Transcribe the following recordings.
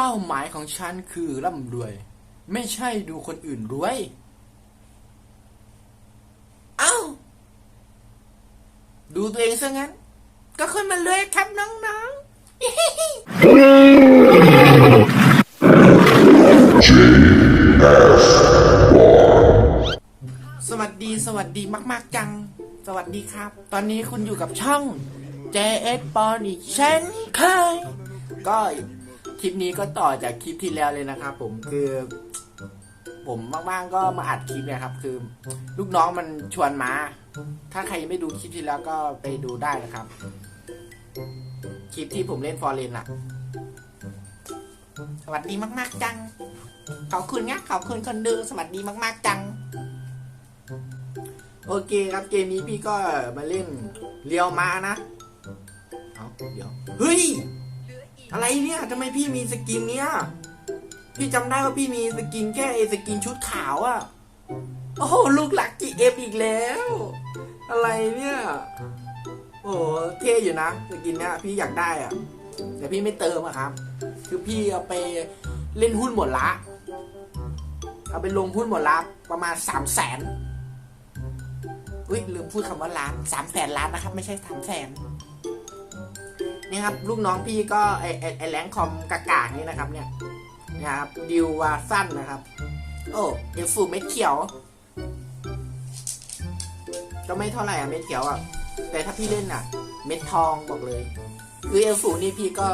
เป้าหมายของฉันคือร่ำรวย ไม่ใช่ดูคนอื่นรวย เอ้า ดูตัวเองซะงั้น ก็คนมันรวยครับน้องๆ สวัสดีสวัสดีมาก ๆ จัง สวัสดีครับ ตอนนี้คุณอยู่กับช่อง JS ปอนอีกเช่นเคยก็ คลิปนี้ก็ต่อจากคลิปที่แล้วเลยนะครับ ผมคือ ผมว่างๆก็มาอัดคลิปนะครับ คือ ลูกน้องมันชวนมา ถ้าใครไม่ดูคลิปที่แล้วก็ไปดูได้นะครับ คลิปที่ผมเล่นฟอร์เรนอะสวัสดีมาก ๆ จัง ขอบคุณนะขอบคุณคนดูสวัสดีมาก ๆ จัง โอเคครับเกมนี้พี่ก็มาเล่นเรียวมานะ เอาเดี๋ยว เฮ้ย อะไรเนี่ยทำไมพี่มีสกินเนี้ย พี่จำได้ว่าพี่มีสกินแค่ไอ้สกินชุดขาวอะโอ้โหลูกหลักจีเอฟอีกแล้ว อะไรเนี่ย โอ้เท่อยู่นะสกินเนี้ยพี่อยากได้อะแต่พี่ไม่เติมอะครับ คือพี่เอาไปเล่นหุ้นหมดละ เอาไปลงหุ้นหมดละประมาณสามแสนอุ้ยลืมพูดคำว่าล้านสามแสนล้านนะครับ ไม่ใช่สามแสน นี่ครับลูกน้องพี่ก็ไอไอไอแรงคอมกากๆนี่นะครับเนี่ยนะครับดิววาสั้นนะครับ โอ้เอลฟูเม็ดเขียว ก็ไม่เท่าไหร่อะเม็ดเขียวอะแต่ถ้าพี่เล่นอะเม็ดทองบอกเลย คือเอลฟูนี่พี่ก็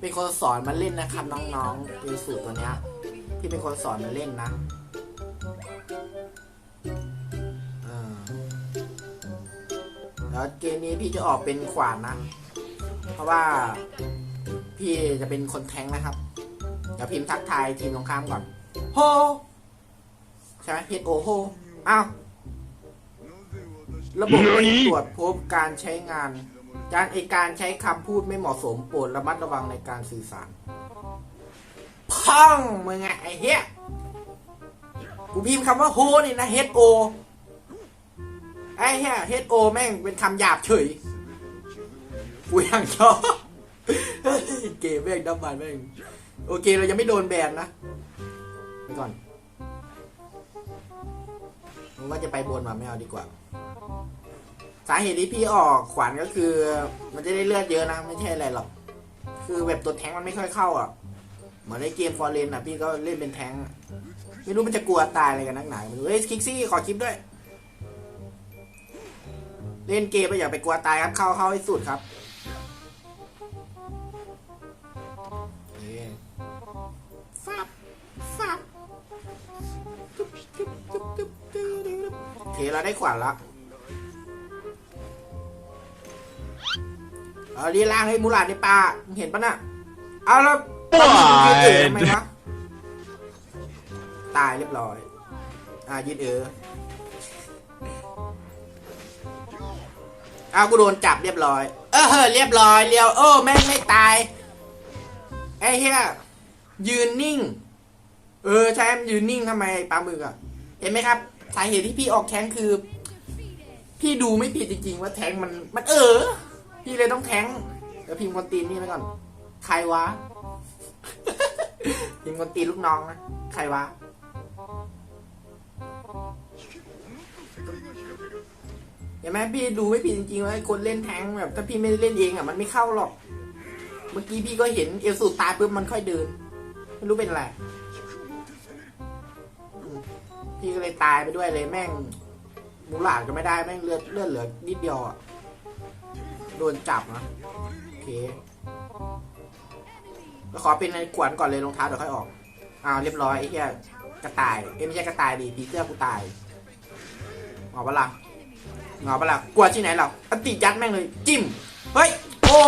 เป็นคนสอนมันเล่นนะครับ น้องๆเอลฟูตัวเนี้ยพี่เป็นคนสอนมันเล่นนะเออแล้วเกมนี้พี่จะออกเป็นขวานนะ เพราะว่าพี่จะเป็นคนแทงค์นะครับ เดี๋ยวพิมพ์ทักทายทีมตรงข้ามก่อน โฮ ใช่ไหม H O โฮ อ้าว ระบบไม่ตรวจพบการใช้งาน การไอการใช้คำพูดไม่เหมาะสมโปรดระมัดระวังในการสื่อสารพังมึงไงไอเฮียกูพิมพ์คำว่าโฮนี่นะ H O ไอ้เฮีย H O แม่งเป็นคำหยาบเฉย กูยังชอบเกมแม่งดับมันแม่งโอเคเรายังไม่โดนแบนนะไปก่อนผมว่าจะไปบนมาไม่เอาดีกว่า สาเหตุที่พี่ออกขวานก็คือ มันจะได้เลือดเยอะนะ ไม่ใช่อะไรหรอก คือแบบตัวแทงมันไม่ค่อยเข้าอะเหมือนในเกมฟอร์เรนอะ พี่ก็เล่นเป็นแทงไม่รู้มันจะกลัวตายอะไรกันนักหนาไม่รู้เฮ้ยคิกซี่ขอคลิปด้วย เล่นเกมไปอย่าไปกลัวตายครับเข้าเข้าให้สุดครับ ฟับจุ๊บจุ๊บจุ๊บจุ๊บจุ๊บจุ๊บโอเคเราได้ขวานละเอาดีล่างให้มูหลาดในป่ามึงเห็นปะน่ะเอาแล้วตอนนี้ยืนทำไมวะตายเรียบร้อย อ่ายืนเอ๋เอากูโดนจับเรียบร้อย เออเรียบร้อยเรียว โอ้แม่งไม่ตาย ไอ้เหี้ยยืนนิ่ง เออใช่มยืนนิ่งทำไมปลาหมึกอะ เห็นไหมครับสาเหตุที่พี่ออกแทงคือ พี่ดูไม่ผิดจริงๆว่าแทงมันมันเออ พี่เลยต้องแทงเดี๋ยวพิมพ์คนตีนนี่ไปก่อน ใครวะ พิมพ์คนตีนลูกน้องนะใครวะเห็นไหมพี่ดูไม่ผิดจริงๆว่าคนเล่นแทงแบบ ถ้าพี่ไม่ได้เล่นเองอะมันไม่เข้าหรอก เมื่อกี้พี่ก็เห็นเอลสูตายปุ๊บมันค่อยเดิน ไม่รู้เป็นอะไร พี่ก็เลยตายไปด้วยเลยแม่งมูหลาดก็ไม่ได้แม่งเลือดเลือดเหลือนิดเดียวอะโดนจับนะโอเคแล้วขอเป็นในขวัญก่อนเลยรองเท้าเดี๋ยวค่อยออกอ้าวเรียบร้อยไอ้เหี้ยกระต่ายเอ้ยไม่ใช่กระต่ายดิผีเสื้อกูตายงอปะล่ะงอปะล่ะกลัวที่ไหนหรออันติยัดแม่งเลยจิ้มเฮ้ยโอ้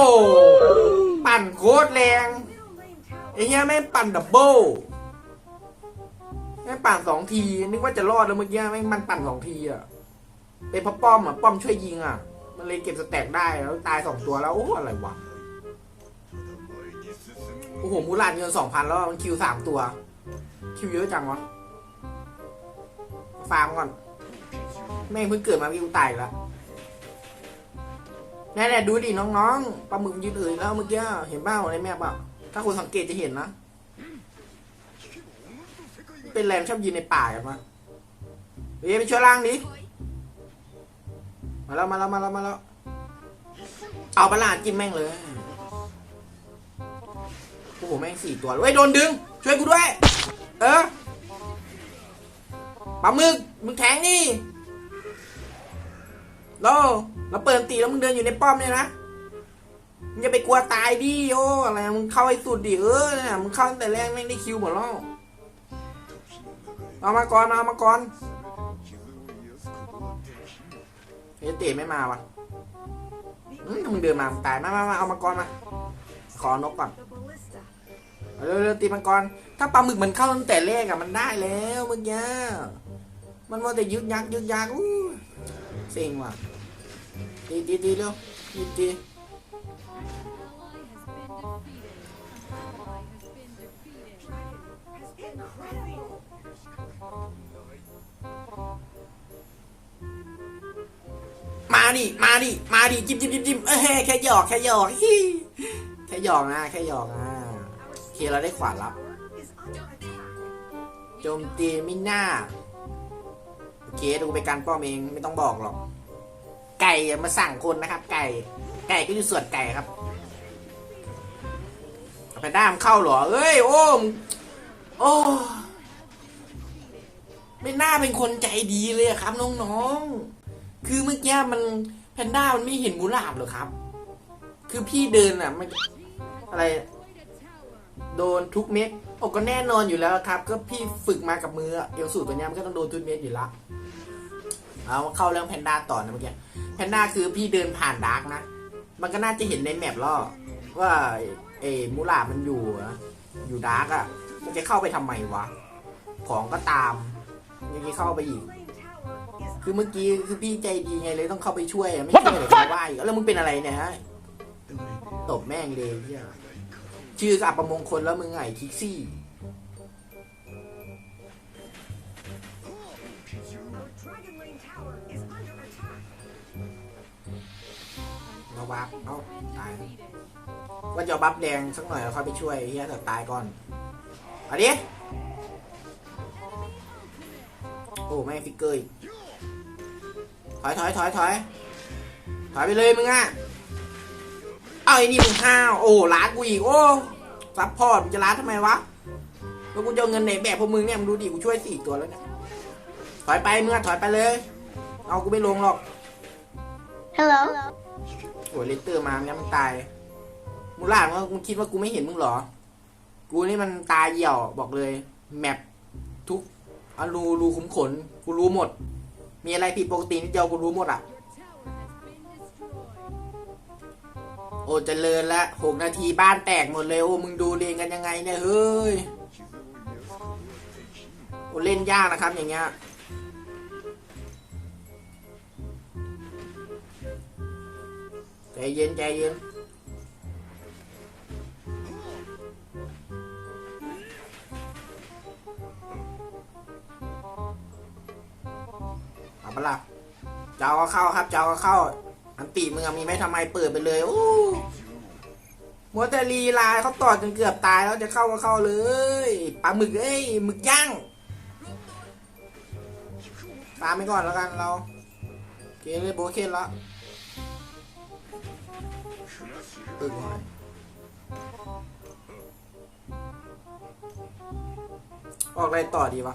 ปั่นโคตรแรงไอ้เหี้ยแม่งปั่นดับเบิล แม่งปั่นสองที นึกว่าจะรอดแล้วเมื่อกี้แม่งมันปั่นสองทีอะเป็นพราะป้อมอะป้อมช่วยยิงอะ มันเลยเก็บสแต็กได้แล้วตายสองตัวแล้วโอ้อะไรวะโอ้โหมูลานเงินสองพันแล้วมันคิวสามตัว คิวเยอะจังวะฟาร์มก่อน แม่งเพิ่งเกิดมาคิวตายอีกแล้วแน่ๆดูดิน้องๆปลาหมึกยืนเอ่ยแล้วเมื่อกี้เห็นเปล่าในแม่ป่ะถ้าคุณสังเกตจะเห็นนะ เป็นแรงชอบยืนในป่ากันมาเฮ้ยไปช่วยล่างดิมาแล้วมาแล้วมาแล้วมาแล้วเอาประหลาดจิ้มแม่งเลยโอ้โหแม่งสี่ตัวเว้ยโดนดึง ช่วยกูด้วย เออปลาหมึกมึงแทงนี่โลเราเปิดตีแล้วมึงเดินอยู่ในป้อมเนี่ยนะมึงอย่าไปกลัวตายดิโออะไรมึงเข้าให้สุดดิเออมึงเข้าตั้งแต่แรกแม่งได้คิวหมดแล้ว เอามาก่อนเอามาก่อนเฮ้ตะไม่มาวะมึงเดินมาตายมามามาเอามาก่อนมา ขอนกก่อนเร็วเร็วตีมังกร ถ้าปลาหมึกมันเข้าตั้งแต่แรกอะมันได้แล้วเมื่อกี้มันว่าแต่ยึกยักยึกยักอู้เซ็งว่ะตีตีตีเร็วตีตี ดิมาดิมาดิจิ้มจิ้มจิ้มจิ้มเอ้ยแค่หยอกแค่หยอกฮิแค่หยอกนะแค่หยอกนะโอเคเราได้ขวานลับโจมตีไม่น่าโอเคดูไปการป้อมเองไม่ต้องบอกหรอก ไก่มาสั่งคนนะครับ ไก่ ไก่ก็อยู่ส่วนไก่ครับไปด้ามเข้าหรอเอ้ยโอ้มโอ้ไม่น่าเป็นคนใจดีเลยครับน้องๆ คือเมื่อกี้มันแพนด้ามันไม่เห็นมูลาบเหรอครับ คือพี่เดินอะมันอะไร โดนทุกเม็ดโอ้ก็แน่นอนอยู่แล้วครับ ก็พี่ฝึกมากับมือเอลสูตรตัวเนี้ยมันก็ต้องโดนทุกเม็ดอยู่ละเอาเข้าเรื่องแพนด้าต่อนะเมื่อกี้แพนด้าคือพี่เดินผ่านดาร์กนะ มันก็น่าจะเห็นในแมปล่อว่าเอมูลาบมันอยู่อยู่ดาร์กอะมันจะเข้าไปทำไมวะ ของก็ตามยังจะเข้าไปอีก คือเมื่อกี้คือพี่ใจดีไงเลยต้องเข้าไปช่วยอะไม่ช่วยเลยเขาว่าอีกแล้วมึงเป็นอะไรเนี่ยฮะตบแม่งเลยเหี้ยชื่อกับอัปมงคลแล้วมึงไงคิกซี่เราบัฟเอาตายว่าจะบัฟแดงสักหน่อยแล้วค่อยไปช่วยเฮียแต่ตายก่อนเอาดิโอ้แม่งฟิกเกอร์อีก ถอยถอยถอยถอยถอยไปเลยมึงอะเอาไอ้นี่มึงห้าวโอ้ล้านกูอีกโอ้ซัพพอร์ตมึงจะล้านทำไมวะแล้วกูจะเอาเงินไหนแบบพวกมึงเนี่ยมึงดูดิกูช่วยสี่ตัวแล้วเนี่ยถอยไปมึงอะถอยไปเลย เอากูไม่ลงหรอก Hello. โอ้ยเลตเตอร์มางั้นมันตายมูล่ามึงมึงคิดว่ากูไม่เห็นมึงเหรอ กูนี่มันตาเหี่ยวบอกเลย แมปทุกอรูรูขุมขน กูรู้หมด มีอะไรผิดปกตินิดเดียวกูรู้หมดอะ โอ้จเจริญละหกนาทีบ้านแตกหมดเลย โอ้มึงดูเรียนกันยังไงเนี่ยเฮ้ย โอ้เล่นยากนะครับอย่างเงี้ยใจเย็นใจเย็น ปะล่ะเจ้าก็เข้าครับ เจ้าก็เข้า อันตีมึงอมีไหมทำไมเปิดไปเลยโอ้มัวแต่ลีลาเขาต่อจนเกือบตายแล้วจะเข้าก็เข้าเลยปลาหมึกเอ้ยหมึกย่างตามไปก่อนแล้วกันเราเคเลยโบเคนแล้วตึงหน่อยออกอะไรต่อดีวะ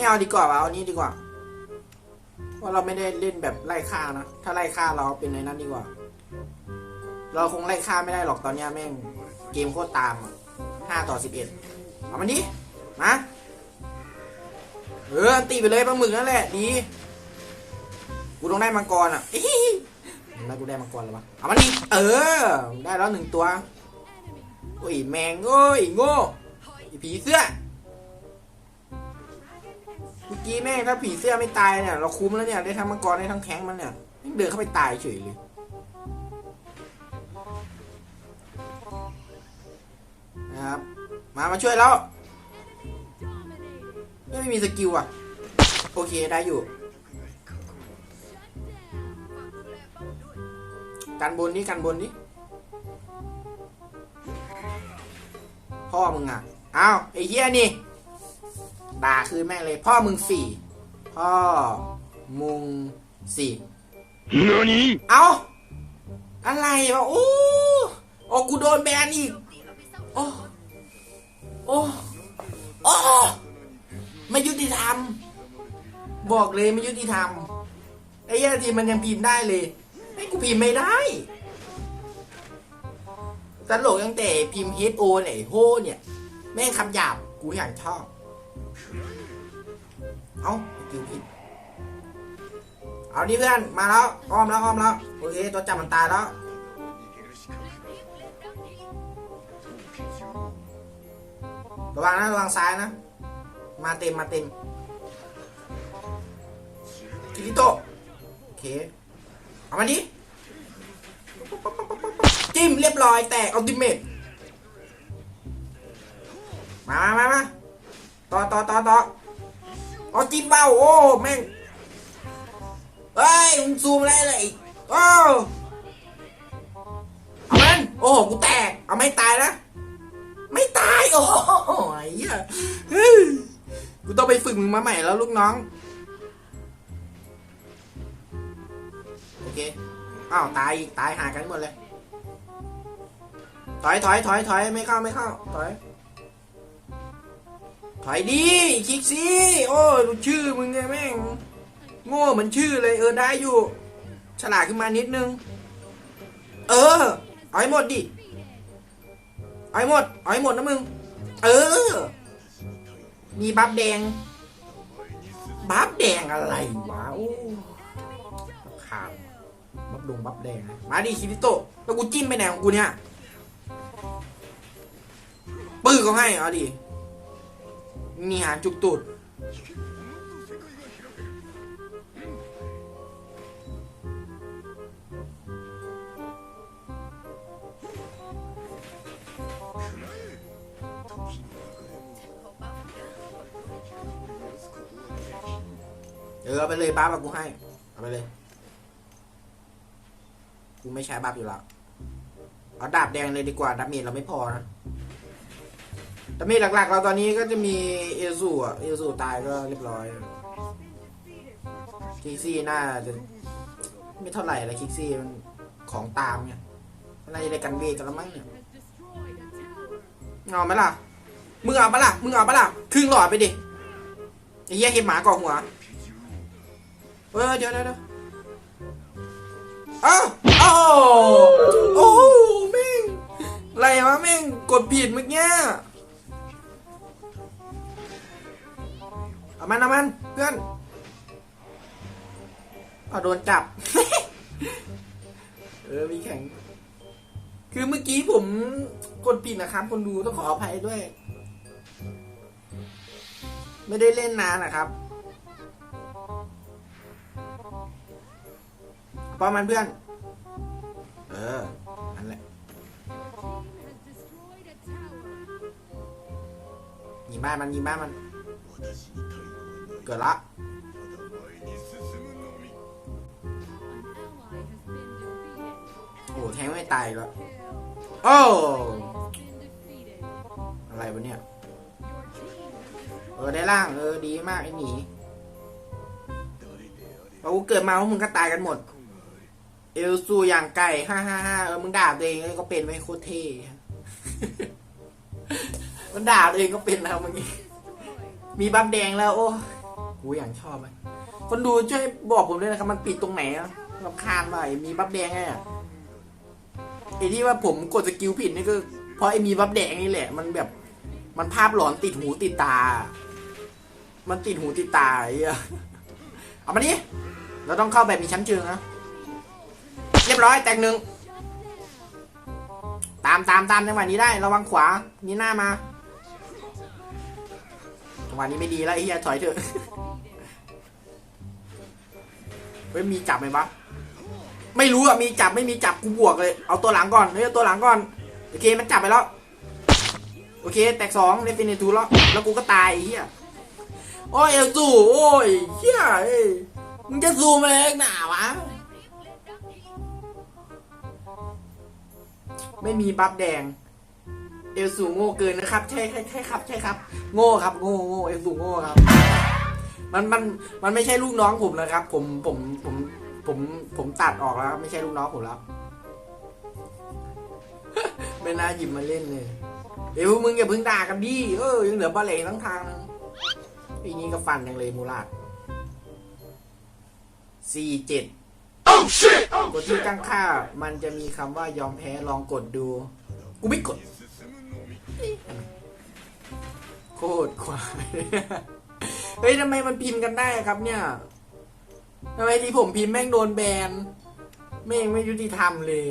ไม่เอาดีกว่าวะเอานี้ดีกว่าว่าเราไม่ได้เล่นแบบไล่ฆ่านะ ถ้าไล่ฆ่าเราเป็นในนั้นดีกว่า เราคงไล่ฆ่าไม่ได้หรอกตอนเนี้ยแม่งเกมโคตรตามห้าต่อสิบเอ็ดเอามันดิมาเออตีไปเลยปลาหมึกนั่นแหละดีกูต้องได้มังกรอะแล้วกูได้มังกรแล้ววะเอามันดิเออ ได้แล้วหนึ่งตัวโอ้ยแมงโอ้ยโง่ไอ้ผีเสื้อ มื่อกี้แม่งถ้าผีเสื้อไม่ตายเนี่ย เราคุ้มแล้วเนี่ยได้ทั้งมังกรได้ทั้งแข้งมันเนี่ยแม่งเดินเข้าไปตายเฉยเลยนะครับ มามาช่วยแล้วไม่มีสกิลอะ โอเคได้อยู่กันบนนี่กันบนนี่พ่อมึงอะอ้าวไอ้เหี้ยนี่ ด่าคืนแม่งเลย พ่อมึงสี่พ่อมึงสี่何เอาอะไรวะโอ้โอ้กูโดนแบนอีกโอ้โอ้โอ้ไม่ยุติธรรม บอกเลยไม่ยุติธรรมไอ้เหี้ยทีมันยังพิมพ์ได้เลยไอ้กูพิมพ์ไม่ได้ตลกตั้งแต่พิมพ์ H O เนี่ยโฮเนี่ย แม่งคำหยาบกูอย่างชอบ เอาคิวผิดเอาดิเพื่อน มาแล้ว อ้อมแล้วอ้อมแล้ว โอเค ตัวจับมันตายแล้ว ระวังนะ ระวังซ้ายนะ มาเต็ม มาเต็มคิริโต โอเค เอามาดิ จิ้มเรียบร้อยแตกอัลติเมทมามามามา ต่อต่อต่อต่อเอาจิ้มเบ้าโอ้แม่งเฮ้ยมึงซูมอะไรเลยโอ้เอามันโอ้กูแตกเอาไม่ตายนะไม่ตายโอ้ยเฮ้ยกูต้องไปฝึกมึงมาใหม่แล้วลูกน้องโอเคอ้าวตายตายหากันหมดเลยถอยถอยถอยถอยไม่เข้าไม่เข้าถอย ถอยดีคลิกซี่โอ้ดูชื่อมึงไงแม่ง โง่เหมือนชื่อเลยเออได้อยู่ ฉลาดขึ้นมานิดนึง เออเอาให้หมดดิเอาให้หมดเอาให้หมดนะมึง เออ มีบัฟแดง บัฟแดงอะไรวะโอ้ขามบัฟดงบัฟแดง มาดิคิริโตะแล้วกูจิ้มไปไหนของกูเนี่ยปื้อเขาให้เอาดิ มีหางจุกตูดเออไปเลยบ้าบกูให้ เอาไปเลย กูไม่ใช้บัฟอยู่แล้ว เอาดาบแดงเลยดีกว่าดาเมจเราไม่พอนะ ดาเมจหลักๆ เราตอนนี้ก็จะมีเอลซูอะเอลซูตายก็เรียบร้อยคิกซี่น่าจะไม่เท่าไหร่ละคิกซี่มันของตามเนี่ยน่าจะได้กันเวทกันแล้วมั้งเนี่ยเอาไหมล่ะ มึงเอาปะล่ะ มึงเอาปะล่ะ ครึ่งหลอดไปดิไอ้เหี้ยเห็บหมากาะหัวเออเดี๋ยวเดี๋ยวเดี๋ยวอ้าวโอ้โหแม่งอะไรวะแม่งกดผิดเมื่อกี้ มันเอามันเพื่อนเอาโดนจับ เออมีแข่ง คือเมื่อกี้ผมกดผิดนะครับ คนดูต้องขออภัยด้วย ไม่ได้เล่นนานนะครับปอมันเพื่อน เออนั่นแหละยิงบ้านมันยิงบ้านมัน กิดละโอ้แทงไม่ตายอีกแล้วโอ้อะไรวะเนี่ย เออได้ล่าง เออดีมากไอ้หนีเราเกิดมาพวกมึงก็ตายกันหมด เอลซูอย่างไก่ฮ่าฮ่าฮ่าเออมึงด่าตัวเองก็เป็นไม่โคตรเท่มันด่าตัวเองก็เป็นแล้วเมื่อกี้มีบัฟแดงแล้ว โอ้ กูอย่างชอบเลยคนดูช่วยบอกผมด้วยนะครับ มันปิดตรงไหนอะรำคาญว่ะไอ้มีบัฟแดงไงไอ้ที่ว่าผมกดสกิลผิดนี่ก็เพราะไอ้มีบัฟแดงนี่แหละ มันแบบ มันภาพหลอนติดหูติดตา มันติดหูติดตาไอ้เหี้ยเอามาดิเราต้องเข้าแบบมีชั้นเชิงนะเรียบร้อยแตกหนึ่งตามตามตามจังหวะนี้ได้ระวังขวานี่หน้ามาจังหวะนี้ไม่ดีแล้วไอ้เหี้ยถอยเถอะ เฮ้ยมีจับไหมวะไม่รู้อะมีจับไม่มีจับกูบวกเลย เอาตัวหลังก่อนเฮ้ยเอาตัวหลังก่อนโอเคมันจับไปแล้วโอเค แตกสองเดฟินิทูแล้วแล้วกูก็ตายอ้เหี้ยโอ้ยเอลจูโอ้ยเหี้ยมึงจะซูมอะไรนักหนาวะ ไม่มีบัฟแดง เอลสูโง่เกินนะครับ ใช่ใช่ใช่ครับ ใช่ครับ โง่ครับ โง่โง่เอลสูโง่ครับ มันมันมันไม่ใช่ลูกน้องผมนะครับ ผมผมผมผมผมตัดออกแล้วไม่ใช่ลูกน้องผมแล้วไม่น่าหยิบมาเล่นเลยเดี๋ยวมึงอย่าเพิ่งด่ากันดิเออยังเหลือบาเหลงทั้งทางนึงปีนี้ก็ฟันยังเลยมูลาดสี่เจ็ดกดที่ตั้งค่า มันจะมีคำว่ายอมแพ้ลองกดดู กูไม่กด โคตรควาย เฮ้ยทำไมมันพิมพ์กันได้ครับเนี่ยทำไมที่ผมพิมพ์แม่งโดนแบนแม่งไม่ยุติธรรมเลย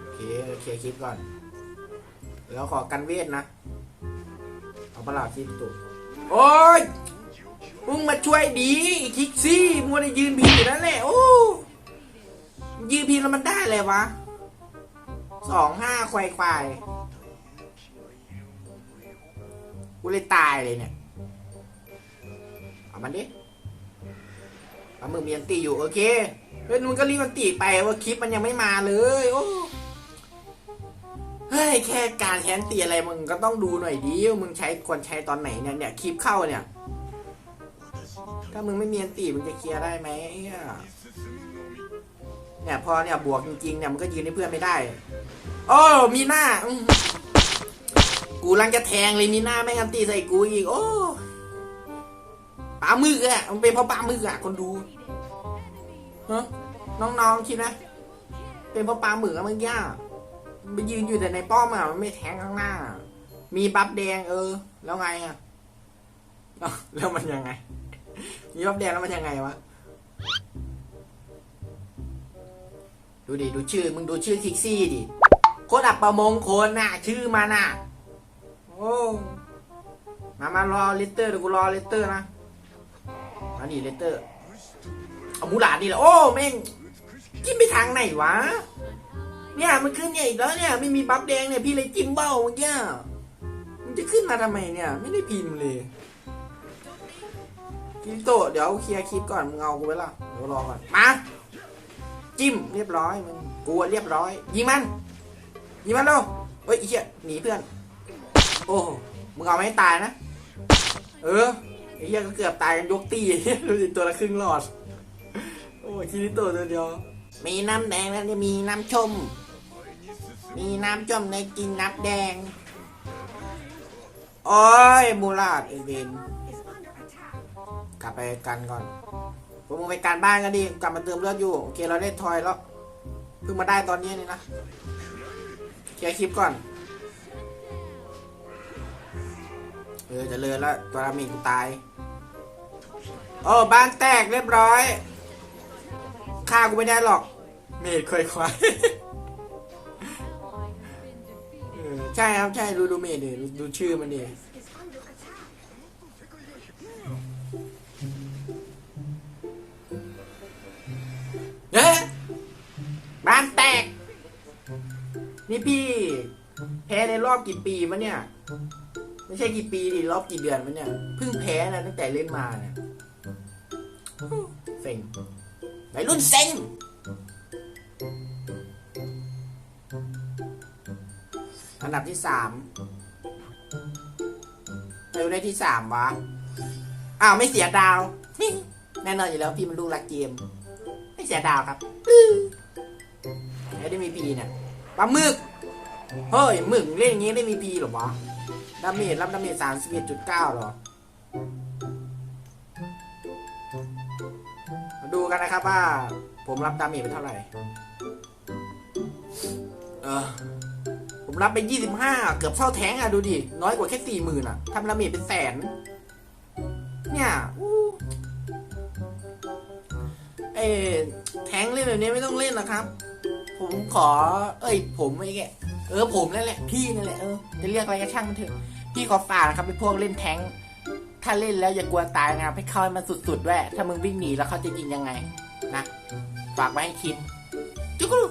โอเคเคลียร์คลิปก่อน แล้วขอกันเวทนะ เอาปลาดคลิปตุโอ้ยมึงมาช่วยดีคลิกซี่มัวแต่ยืนพิมพ์อยู่นั่นแหละโอ้ยืนพิมพ์แล้วมันได้เลยวะ สองห้าควายควายกูเลยตายเลยเนี่ยเอามันดิเอามึงมีอันตีอยู่โอเคเฮ้ยมึงก็รีบมันตีไปว่าคลิปมันยังไม่มาเลยโอ้เฮ้ยแค่การแทนตีอะไรมึงก็ต้องดูหน่อยดิว่ามึงใช้ควรใช้ตอนไหนเนี่ยเนี่ยคลิปเข้าเนี่ย ถ้ามึงไม่มีอันตีมึงจะเคลียร์ได้ไหมเหี้ยเนี่ยพอเนี่ยบวกจริงๆเนี่ยมันก็ยืนให้เพื่อนไม่ได้ โอ้มีหน้ากูรังจะแทงเลยมีหน้าไม่งันตีใส่กูอีก โอ้ปลาหมึกอะมันเป็นเพราะปลาหมึกอะคนดูฮะน้องๆคิดนะเป็นเพราะปลาหมึกอะมึงย่าไปยืนอยู่แต่ในป้อมอะมันไม่แทงข้างหน้า มีบัฟแดงเออ แล้วไงอะแล้วมันยังไง มีบัฟแดงแล้วมันยังไงวะดูดิดูชื่อมึงดูชื่อคิกซี่ดิ คตรอับประมงคลน่ะ ชื่อมันน่ะ โอ้ มามารอเลตเตอร์เดี๋ยวกูรอเลตเตอร์นะมาดิเลตเตอร์ เอามูหลาดนี่แหละ โอ้แม่งจิ้มไปทางไหนวะ เนี่ยมันขึ้นเนี่ยอีกแล้วเนี่ย ไม่มีบัฟแดงเนี่ยพี่เลยจิ้มเบ้าเมื่อกี้มันจะขึ้นมาทำไมเนี่ย ไม่ได้พิมพ์เลยคริโตเดี๋ยวเคลียร์คลิปก่อนมึงเอากูไว้ละเดี๋ยวรอก่อน มา จิ้มเรียบร้อยมึงกูอะเรียบร้อย ยิงมัน ยิงมันเร็วเฮ้ยไอ้เหี้ยหนีเพื่อน โอ้มึงเอาไม่ให้ตายนะ เออไอ้เหี้ยก็เกือบตายกันยกตีดูสิตัวละครึ่งหลอด โอ้ยคิริโตตัวเดียว มีน้ำแดงแล้วจะมีน้ำชม มีน้ำชมในกินน้ำแดง โอ้ยมูลาดเอเวนกลับไปกันก่อนพวกมึงไปการบ้านกันดิกลับมาเติมเลือดอยู่ โอเคเราได้ทอยแล้ว เพิ่งมาได้ตอนนี้นี่นะ เคลียร์คลิปก่อน เออจะเลยแล้วตัวรามีกูตาย โอ้บ้านแตกเรียบร้อยฆ่ากูไม่ได้หรอก เมดคอยควายใช่ครับ ใช่ดูดูเมดดิดูดูชื่อมันดิเอ๊ะ นี่พี่แพ้ในรอบกี่ปีวะเนี่ย ไม่ใช่กี่ปีดิรอบกี่เดือนวะเนี่ยเพิ่งแพ้นะตั้งแต่เล่นมาเนี่ยเซ็งวัยรุ่นเซ็งอันดับที่สามใครอยู่ได้ที่สามวะ อ้าวไม่เสียดาว แน่นอนอยู่แล้วพี่มันลูกรักเกม ไม่เสียดาวครับไม่ได้มีพีเนี่ย ปลาหมึก เฮ้ยหมึกเล่นอย่างงี้ได้มีพีหรอวะ ดาเมจรับดาเมจสามสิบเอ็ดจุดเก้าหรอ มาดูกันนะครับว่า ผมรับดาเมจไปเท่าไหร่ เออผมรับไปยี่สิบห้าเกือบเท่าแท้งอะดูดิ น้อยกว่าแค่สี่หมื่นอะทำดาเมจเป็นแสน เนี่ยอู้เออแท้งเล่นแบบนี้ไม่ต้องเล่นนะครับ ผมขอ เอ้ย ผมไอ้แกเออผมนั่นแหละพี่นั่นแหละเออจะเรียกอะไรก็ช่างมันเถอะพี่ขอฝากนะครับเป็นพวกเล่นแท้งถ้าเล่นแล้วอย่ากลัวตายนะครับให้เข้าให้มันสุดๆด้วยถ้ามึงวิ่งหนีแล้วเขาจะยิงยังไง นะ ฝากไว้ให้คิดจุ๊กรู